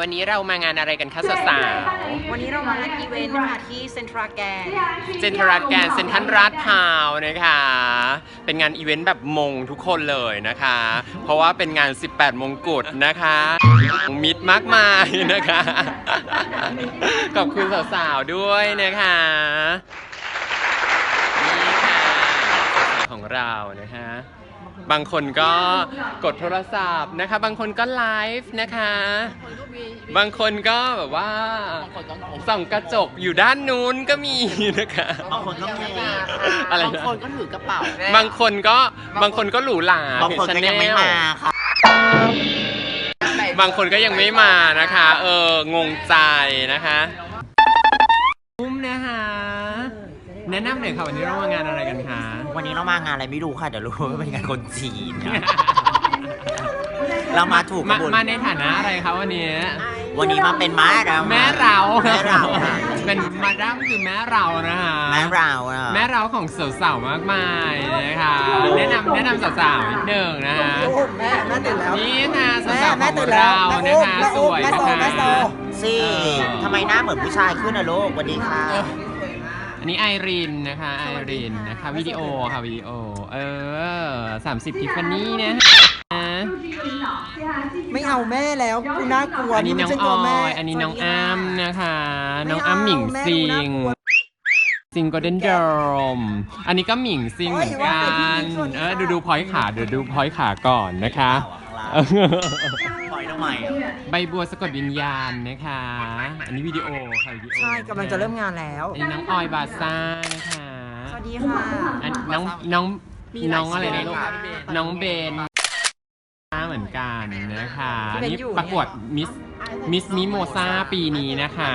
วันนี้เรามางานอะไรกันคะสาววันนี้เรามางานอีเวนต์นะคะที่เซ็นทรัลแกนๆเซนทรัลแกนเซนทันราดพร้าวนะคะ เป็นงานอีเวนต์แบบมงทุกคนเลยนะคะ เพราะว่าเป็นงาน 18 มงกุฎนะคะมิดมากมายนะคะ ขอบคุณสาวๆด้วยนะคะ นี่ค่ะสาวๆของเรานะคะ บางคนก็กดโทรศัพท์นะคะ บางคนก็ไลฟ์นะคะ บางคนก็แบบว่าส่องกระจกอยู่ด้านนู้นก็มีนะคะ บางคนก็มีอะไรบางนะคนก็ถือกระเป๋า บางคนก็บางคนก็หรูหราบางคนก็ยังไม่มาค่ะบางคนก็ยังไม่มานะคะ เอองงใจนะคะ แนะนำหน่อยค่ะวันนี้เรามางานอะไรกันคะวันนี้เรามางานอะไรไม่รู้ค่ะ เดี๋ยวรู้ว่าเป็นงานคนจีนค่ะเรามาถูกกมาระบวนมาในฐานะอะไรคะวันนี้ วันนี้มาเป็นม้าเราแม่เราแม่เราค่ะเป็นมาดามคือแม่เรานะคะแม่เราอะแม่เราของสาวๆมากมายนะคะแนะนำแนะนำสาวๆนิดหนึ่งนะคะแม่แม่ตื่นแล้วนี่ค่ะสาวๆแม่ของตื่นแล้เราวแม่นะคะแม่สอุ้มวยแม่นะโซคะแม่โซสิเออทำไมหน้าเหมือนผู้ชายขึ้นอะลูกสวัสดีค่ะ อันนี้ไอรินนะคะไอรินนะคะวิดีโอค่ะวิดีโอ เออ30ทิฟฟานี่นะฮะไม่เอาแม่แล้วกูน่ากลัวอันนี้น้องไม่ใช่อตัวอแม่ยอันนี้น้องอ้ำนะคะไม่น้องเอาอ้ำหมิงแม่ซิงน่ากลัวซิงโกลเด้นเดิมอันนี้ก็หมิงซิงเหมือนกัโอ้ยว่าเป็นนพี่หมิงส่วนเออดูดูพอยต์ขาเดี๋ยวดูพอยต์ขาก่อนนะคะ ปล่อยทำไมอะใบบัวสะกดวิญญาณนะคะ อันนี้วิดีโอค่ะวิดีโอใช่กำลังจะเริ่มงานแล้ว อันนี้น้องออยบาซ่านะคะสวัสดีค่ะ อันน้องน้องมีหลายน้องอะไรนะลูกชื่อเลยค่ะน้องเบน เหมือนกันนะคะที่เป็นนี่อยู่ประกวดมิสมิสมิโมซาปีนี้นะคะ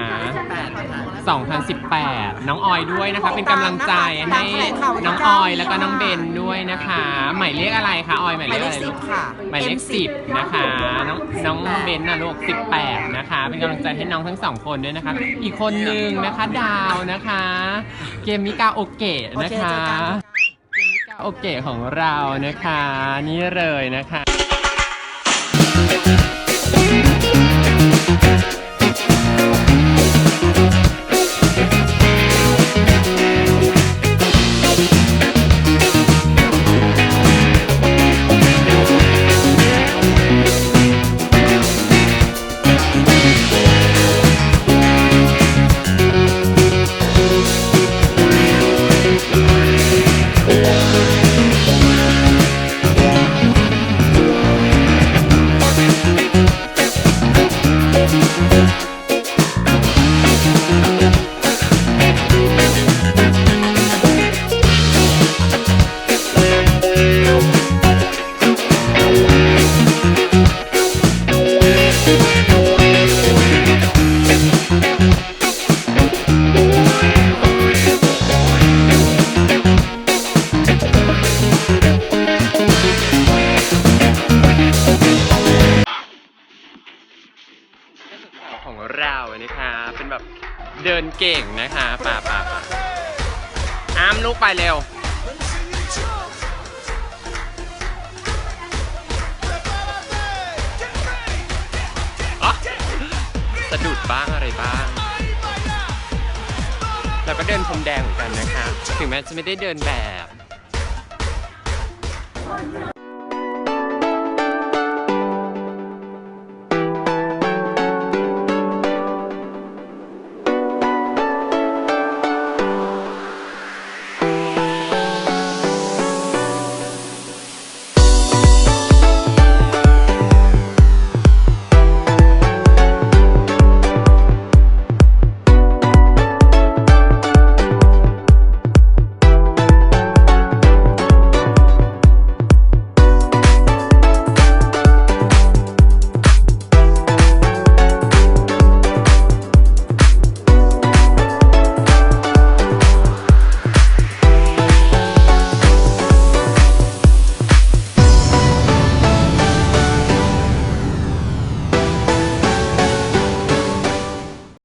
2018 น้องออยด้วยนะคะ เป็นกำลังใจให้น้องออยแล้วก็น้องเบนด้วยนะคะ หมายเลขอะไรคะออยหมายหเลมายขเลอะไรขสิลูบกค่ะหมายเลข M10 สิบนะคะ น้องน้องเบนนะลูก 18 นะคะ เป็นกำลังใจให้น้องทั้งสองคนด้วยนะคะ อีกคนนึงนะคะดาวนะคะ เกมมิกาโอเกะโอนะเคคะเจอกันเกมมิกาโอเกะของเรานะคะ นี่เลยนะคะ Thank you. เดินเก่งนะคะป่าป่าป่าอ้ามลุกไปเร็ว สะดุดบ้างอะไรบ้าง แล้วก็เดินพรมแดงเหมือนกันนะคะ ถึงแม้จะไม่ได้เดินแบบ